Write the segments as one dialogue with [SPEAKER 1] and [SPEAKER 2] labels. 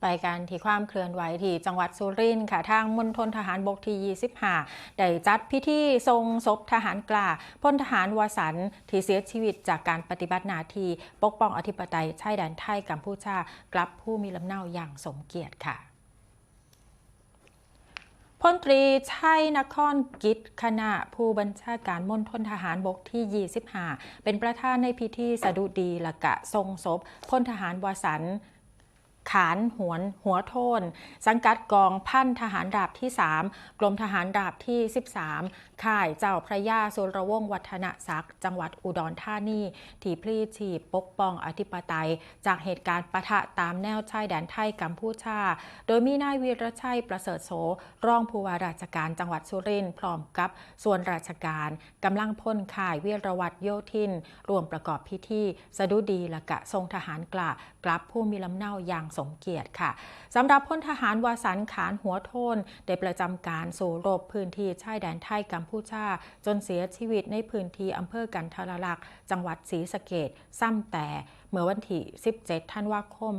[SPEAKER 1] ไปการที่ความเคลื่อนไหวที่จังหวัดสุรินทร์ค่ะทางมณฑลทหารบกที่ 25 ได้จัดพิธีทรงศพทหารกล้าพลทหารวสันที่เสียชีวิตจากการปฏิบัติหน้าที่ปกป้องอธิปไตยชายแดนไทยกัมพูชากลับผู้มีลำเนาอย่างสมเกียรติค่ะพลตรีชัยนครกิจคณะผู้บัญชาการมณฑลทหารบกที่ 25 เป็นประธานในพิธีสดุดีละกะทรงศพพลทหารวสันต์ ขานหวนหัวโทน สังกัดกองพันทหารดาบที่ 3 กรมทหารดาบที่ 13 ค่ายเจ้าพระยาสุรวงศ์วัฒนศักดิ์จังหวัดอุดรธานีที่พลีชีพปกป้องอธิปไตย จากเหตุการณ์ปะทะตามแนวชายแดนไทยกัมพูชา โดยมีนายวีรชัยประเสริฐโสรองผู้ว่าราชการจังหวัดสุรินทร์พร้อมกับส่วนราชการกำลังพ่นข่ายเวีรวัตโยธิน รวมประกอบพิธีสดุดีและกะทรงทหารกล้ากลับผู้มีลำเนาอย่างสมเกียรติค่ะสำหรับพลทหารวาสันขานหัวโทนได้ประจำการสู่รบพื้นที่ชายแดนไทยกัมพูชา จนเสียชีวิตในพื้นที่อำเภอกันทรลักษ์จังหวัดศรีสะเกดซ้ำแต่เมื่อวันที่ 17 ธันวาคม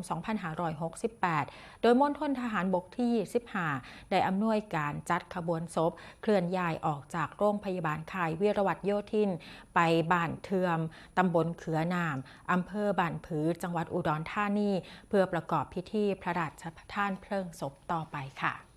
[SPEAKER 1] 2568 โดยมณฑลทหารบกที่ 25 ได้อำนวยการจัดขบวนศพ เคลื่อนย้ายออกจากโรงพยาบาลค่ายวีรวัตรโยธิน ไปบ้านเทือม ตำบลเขือนามอำเภอบ้านผือ จังหวัดอุดรธานี เพื่อประกอบพิธีพระราชทานเพลิงศพต่อไปค่ะ